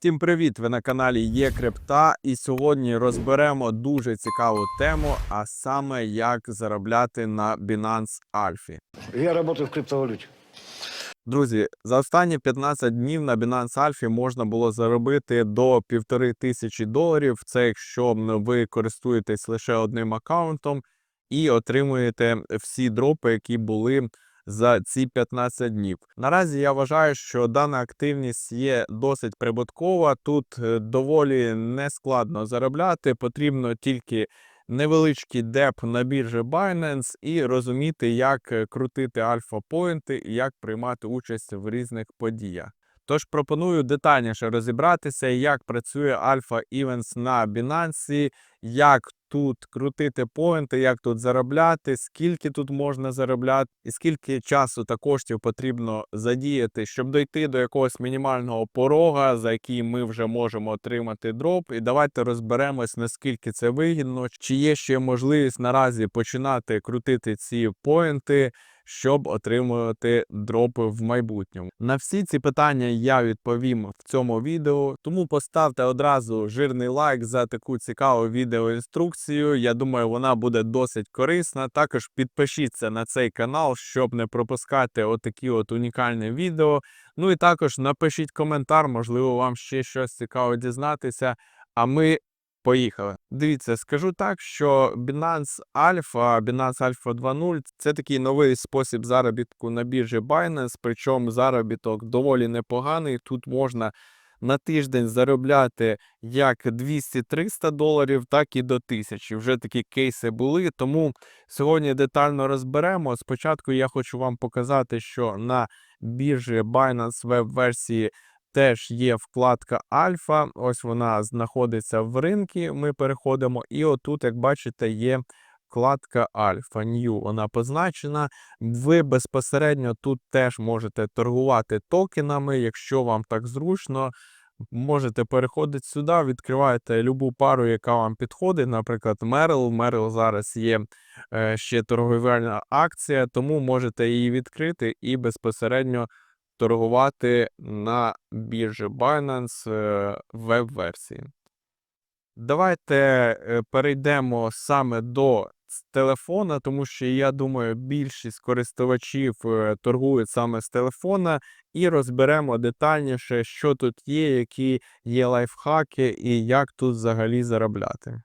Всім привіт! Ви на каналі Є Крипта, і сьогодні розберемо дуже цікаву тему, а саме як заробляти на Binance Alpha. Я работаю в криптовалюте. Друзі, за останні 15 днів на Binance Alpha можна було заробити до півтори тисячі доларів. Це якщо ви користуєтесь лише одним аккаунтом і отримуєте всі дропи, які були за ці 15 днів. Наразі я вважаю, що дана активність є досить прибуткова. Тут е, доволі нескладно заробляти. Потрібно тільки невеличкий деп на біржі Binance і розуміти, як е, крутити альфа-поінти і як приймати участь в різних подіях. Тож пропоную детальніше розібратися, як працює Alpha Events на Binance, як тут крутити поінти, як тут заробляти, скільки тут можна заробляти, і скільки часу та коштів потрібно задіяти, щоб дойти до якогось мінімального порога, за який ми вже можемо отримати дроп. І давайте розберемось, наскільки це вигідно, чи є ще можливість наразі починати крутити ці поінти щоб отримувати дропи в майбутньому. На всі ці питання я відповім в цьому відео, тому поставте одразу жирний лайк за таку цікаву відеоінструкцію. Я думаю, вона буде досить корисна. Також підпишіться на цей канал, щоб не пропускати отакі от унікальні відео. Ну і також напишіть коментар, можливо, вам ще щось цікаве дізнатися. А ми Поїхали. Дивіться, скажу так, що Binance Alpha, Binance Alpha 2.0 це такий новий спосіб заробітку на біржі Binance, причому заробіток доволі непоганий. Тут можна на тиждень заробляти як 200-300 доларів, так і до 1000. Вже такі кейси були. Тому сьогодні детально розберемо. Спочатку я хочу вам показати, що на біржі Binance веб-версії теж є вкладка Альфа. Ось вона знаходиться в ринку. Ми переходимо, і отут, як бачите, є вкладка Альфа New. Вона позначена. Ви безпосередньо тут теж можете торгувати токенами, якщо вам так зручно. Можете переходити сюди, відкриваєте любу пару, яка вам підходить. Наприклад, Merrill. Merrill зараз є е, ще торговельна акція, тому можете її відкрити і безпосередньо торгувати на біржі Binance е, веб-версії. Давайте е, перейдемо саме до телефона, тому що я думаю, більшість користувачів е, торгують саме з телефона, і розберемо детальніше, що тут є, які є лайфхаки і як тут взагалі заробляти.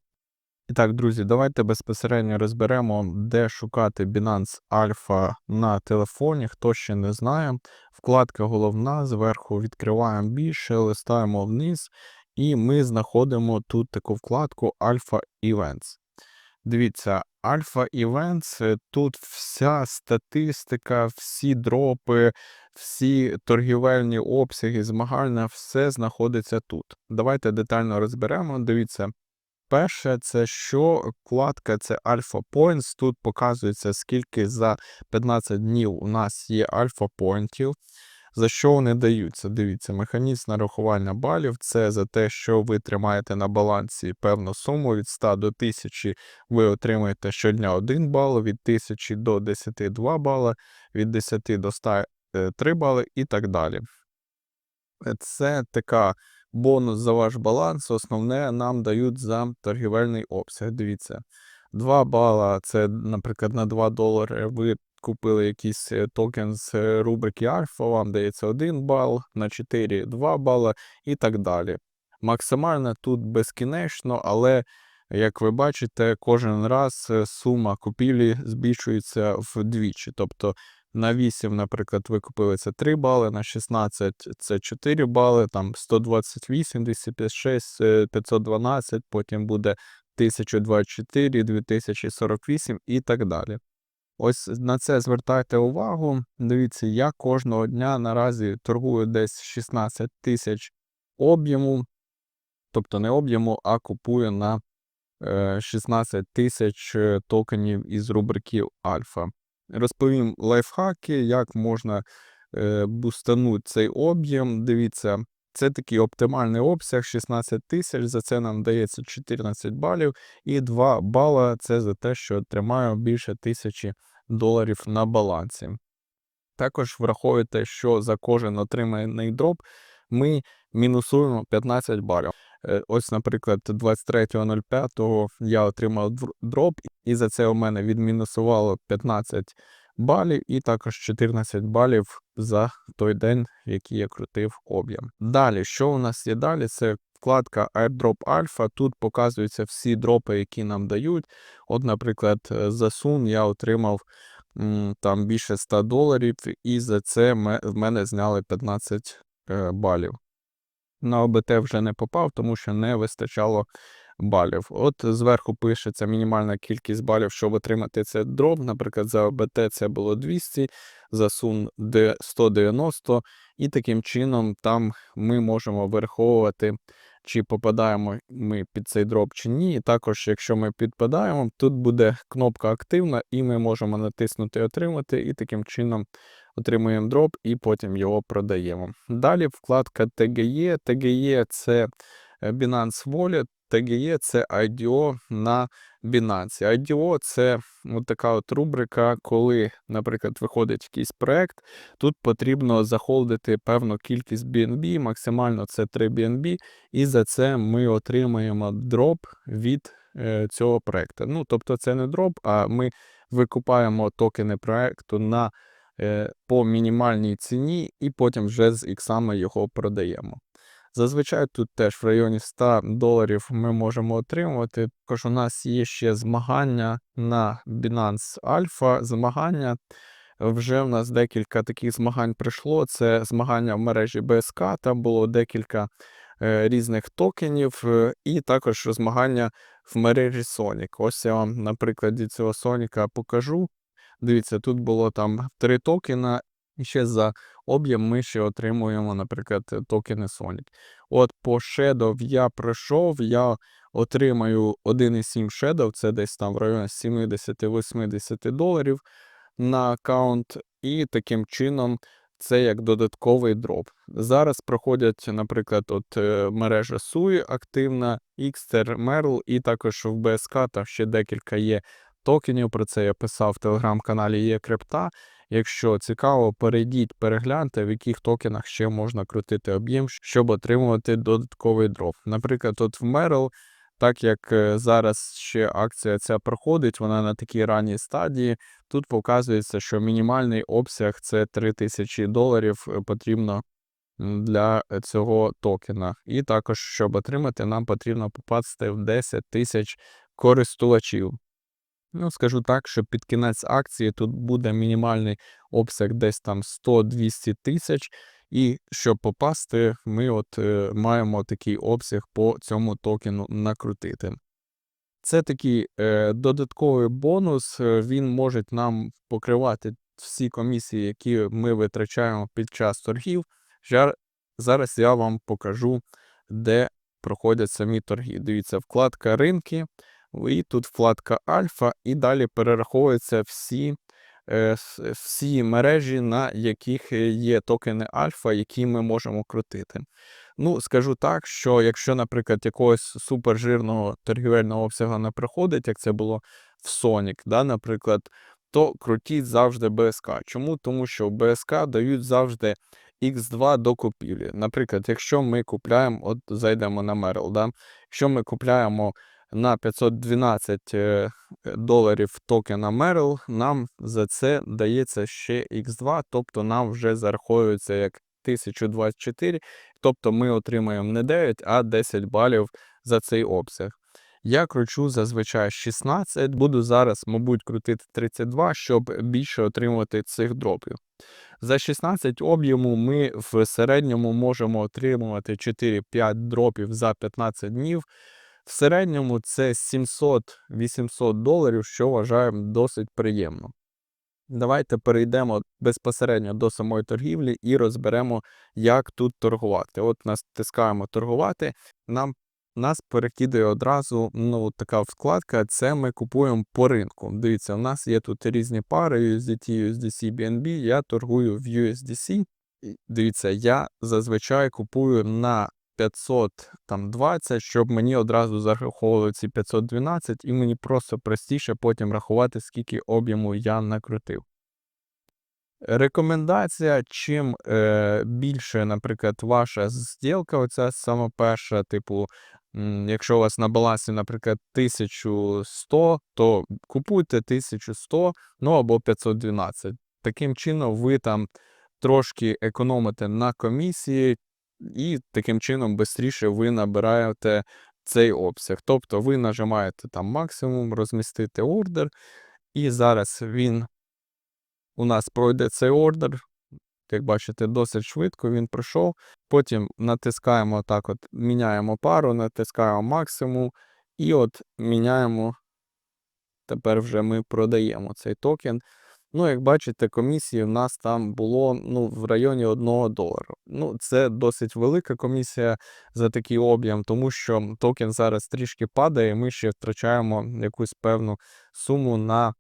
І так, друзі, давайте безпосередньо розберемо, де шукати Binance Alpha на телефоні. Хто ще не знає, вкладка головна, зверху відкриваємо більше, листаємо вниз, і ми знаходимо тут таку вкладку Alpha Events. Дивіться, Alpha Events, е, тут вся статистика, всі дропи, всі торгівельні обсяги, змагальна, все знаходиться тут. Давайте детально розберемо. Дивіться. Перше, це що вкладка це Alpha Points. Тут показується, скільки за 15 днів у нас є альфа поінтів. За що вони даються? Дивіться, механізм нарахування балів це за те, що ви тримаєте на балансі певну суму від 100 до 1000, ви отримаєте щодня 1 бал, від 1000 до 10 – 2 бали, від 10 до 100 – 3 бали і так далі. Е, Це така бонус за ваш баланс. Основне нам дають за торгівельний обсяг. Дивіться, 2 бала це, наприклад, на 2 долари ви купили якийсь е, токен з е, рубрики Альфа, вам дається 1 бал, на 4 2 бала і так далі. Максимально тут безкінечно, але, як ви бачите, кожен раз е, сума купівлі збільшується вдвічі. Тобто на 8, наприклад, ви купили це 3 бали, на 16 це 4 бали, там 128, 256, е, 512, потім буде 1024, 2048 і так далі. Ось на це звертайте увагу. Дивіться, я кожного дня наразі торгую десь 16 тисяч об'єму, тобто не об'єму, а купую на е, 16 тисяч е, токенів із рубрики Альфа. Розповім лайфхаки, як можна е, бустанути цей об'єм. Дивіться, це такий оптимальний обсяг 16 тисяч. За це нам дається 14 балів, і 2 бала це за те, що тримаю більше тисячі доларів на балансі. Також враховуйте, що за кожен отриманий дроп ми мінусуємо 15 балів. Е, Ось, наприклад, 23.05 я отримав дроп, і за це у мене відмінусувало 15 балів, і також 14 балів за той день, який я крутив об'єм. Далі, що у нас є далі? Це вкладка Airdrop Alpha. Тут показуються всі дропи, які нам дають. От, наприклад, е, за Sun я отримав там більше 100 доларів, і за це в мене зняли 15 е, балів. На ОБТ вже не попав, тому що не вистачало балів. От зверху пишеться мінімальна кількість балів, щоб отримати цей дроп. Наприклад, за ОБТ це було 200, за Сун 190, і таким чином там ми можемо вираховувати, чи попадаємо ми під цей дроп чи ні. І також, якщо ми підпадаємо, тут буде кнопка активна, і ми можемо натиснути Отримати, і таким чином отримуємо дроп і потім його продаємо. Далі вкладка TGE. TGE – це е, Binance Wallet, TGE – це IDO на Binance. IDO – це от така от рубрика, коли, наприклад, виходить якийсь проект, тут потрібно захолдити певну кількість BNB, максимально це 3 BNB, і за це ми отримаємо дроп від е, цього проекту. Ну, тобто це не дроп, а ми викупаємо токени проекту на е, по мінімальній ціні, і потім вже з іксами його продаємо. Зазвичай тут теж в районі 100 доларів ми можемо отримувати. Також у нас є ще змагання на Binance Alpha. Змагання вже в нас декілька таких змагань прийшло. Це змагання в мережі BSK, там було декілька е, різних токенів, е, і також змагання в мережі Sonic. Ось я вам на прикладі цього Соніка покажу. Дивіться, тут було там три токена, і ще за об'єм ми ще отримуємо, наприклад, токени Sonic. От по Shadow я пройшов, я отримаю 1,7 Shadow, це десь там в районі 70-80 доларів на аккаунт, і таким чином це як додатковий дроп. Зараз проходять, наприклад, от е, мережа SUI активна, Xter, Merl, і також в BSK там ще декілька є токенів. Про це я писав в телеграм-каналі є крипта. Якщо цікаво, перейдіть, перегляньте, в яких токенах ще можна крутити об'єм, щоб отримувати додатковий дроп. Наприклад, от в Merl, так як е, зараз ще акція ця проходить, вона на такій ранній стадії. Тут показується, що мінімальний обсяг це 3000 доларів е, потрібно для цього токена. І також, щоб отримати, нам потрібно попасти в 10 тисяч користувачів. Ну, скажу так, що під кінець акції тут буде мінімальний обсяг десь там 100-200 тисяч, і щоб попасти, ми от е, маємо такий обсяг по цьому токену накрутити. Це такий е, додатковий бонус, е, він може нам покривати всі комісії, які ми витрачаємо під час торгів. Зараз я вам покажу, де проходять самі торги. Дивіться, вкладка ринки, і тут вкладка Альфа, і далі перераховуються всі, е, всі мережі, на яких є токени Альфа, які ми можемо крутити. Ну, скажу так, що якщо, наприклад, якогось супержирного торгівельного обсягу не приходить, як це було в Sonic, да, наприклад, то крутіть завжди БСК. Чому? Тому що в БСК дають завжди X2 до купівлі. Наприклад, якщо ми купляємо, от зайдемо на Merrill, да, якщо ми купляємо на 512 е, доларів токена Merrill, нам за це дається ще X2, тобто нам вже зараховується як 1024, тобто ми отримаємо не 9, а 10 балів за цей обсяг. Я кручу зазвичай 16, буду зараз, мабуть, крутити 32, щоб більше отримувати цих дропів. За 16 об'єму ми в середньому можемо отримувати 4-5 дропів за 15 днів. В середньому це 700-800 доларів, що вважаємо досить приємно. Давайте перейдемо безпосередньо до самої торгівлі і розберемо, як тут торгувати. От натискаємо торгувати. Нам нас перекидає одразу ну, така вкладка. Це ми купуємо по ринку. Дивіться, у нас є тут різні пари USDT, USDC, BNB. Я торгую в USDC. Дивіться, я зазвичай купую на 520, щоб мені одразу зараховували ці 512, і мені просто простіше потім рахувати, скільки об'єму я накрутив. Рекомендація, чим е, більше, наприклад, ваша зділка, оця сама перша, типу, якщо у вас на балансі, наприклад, 1100, то купуйте 1100, ну або 512. Таким чином, ви там трошки економите на комісії, і таким чином швидше ви набираєте цей обсяг. Тобто ви нажимаєте там максимум розмістити ордер, і зараз він у нас пройде цей ордер. Як бачите, досить швидко він пройшов. Потім натискаємо так, от міняємо пару, натискаємо максимум, і от міняємо. Тепер вже ми продаємо цей токен. Ну, як бачите, комісії в нас там було ну, в районі 1 долару. Ну, це досить велика комісія за такий об'єм, тому що токен зараз трішки падає, і ми ще втрачаємо якусь певну суму на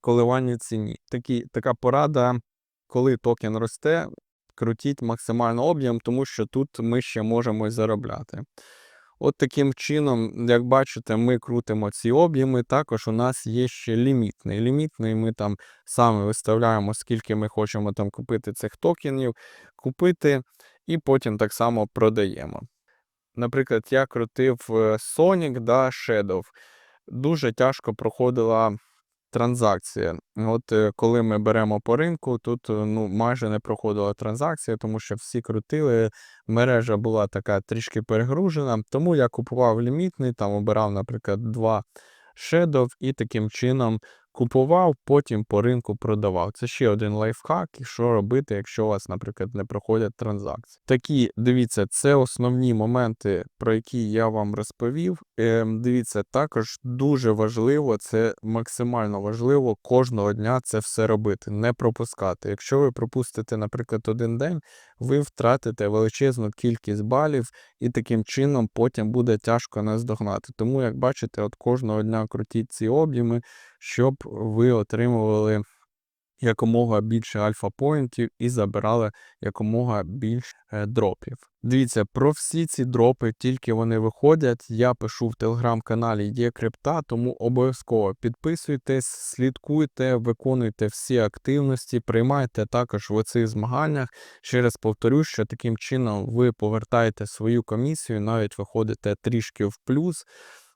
коливання ціні. Такі, така порада, коли токен росте, крутіть максимально об'єм, тому що тут ми ще можемо заробляти. От таким чином, як бачите, ми крутимо ці об'єми. Також у нас є ще лімітний. Лімітний ми там саме виставляємо, скільки ми хочемо там купити цих токенів, купити, і потім так само продаємо. Наприклад, я крутив е, Sonic да, Shadow. Дуже тяжко проходила транзакція. От е, коли ми беремо по ринку, тут е, ну, майже не проходила транзакція, тому що всі крутили, мережа була така трішки перегружена. Тому я купував лімітний, там обирав, наприклад, два Shadow і таким чином купував, потім по ринку продавав. Це ще один лайфхак, і що робити, якщо у вас, наприклад, не проходять транзакції. Такі, дивіться, це основні моменти, про які я вам розповів. Е, Дивіться, також дуже важливо, це максимально важливо кожного дня це все робити, не пропускати. Якщо ви пропустите, наприклад, один день, ви втратите величезну кількість балів, і таким чином потім буде тяжко наздогнати. Тому, як бачите, от кожного дня крутіть ці об'єми, щоб ви отримували якомога більше альфа-поінтів і забирали якомога більше дропів. Дивіться, про всі ці дропи, тільки вони виходять, я пишу в телеграм-каналі Є Крипта, тому обов'язково підписуйтесь, слідкуйте, виконуйте всі активності, приймайте також в цих змаганнях. Ще раз повторю, що таким чином ви повертаєте свою комісію, навіть виходите трішки в плюс.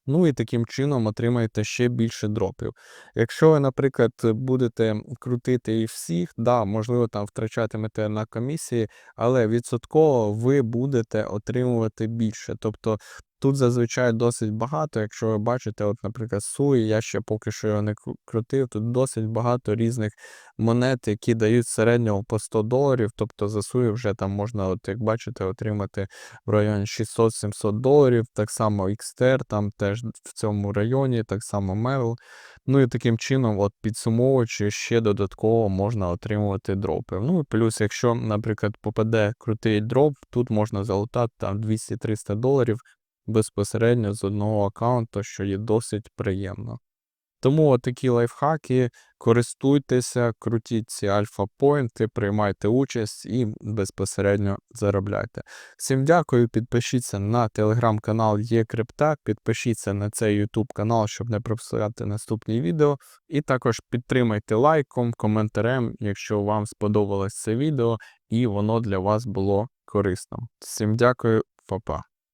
Ну і таким чином отримаєте ще більше дропів. Якщо ви, наприклад, будете крутити і всіх, да, можливо, там втрачатимете на комісії, але відсотково ви будете отримувати більше. Тобто Тут зазвичай досить багато, якщо ви бачите, от, наприклад, Суї, я ще поки що його не крутив, тут досить багато різних монет, які дають середнього по 100 доларів. Тобто за Суї вже там можна, от, як бачите, отримати в районі 600-700 доларів. Так само XTR, там теж в цьому районі, так само Merrill. Ну і таким чином, от підсумовуючи, ще додатково можна отримувати дропи. Ну і плюс, якщо, наприклад, попаде крутий дроп, тут можна залутати там 200-300 доларів безпосередньо з одного аккаунту, що є досить приємно. Тому такі лайфхаки, користуйтеся, крутіть ці альфа-поінти, приймайте участь і безпосередньо заробляйте. Всім дякую, підпишіться на телеграм-канал ЄКрипта, підпишіться на цей YouTube канал, щоб не пропускати наступні відео. І також підтримайте лайком, коментарем, якщо вам сподобалось це відео і воно для вас було корисним. Всім дякую, па-па.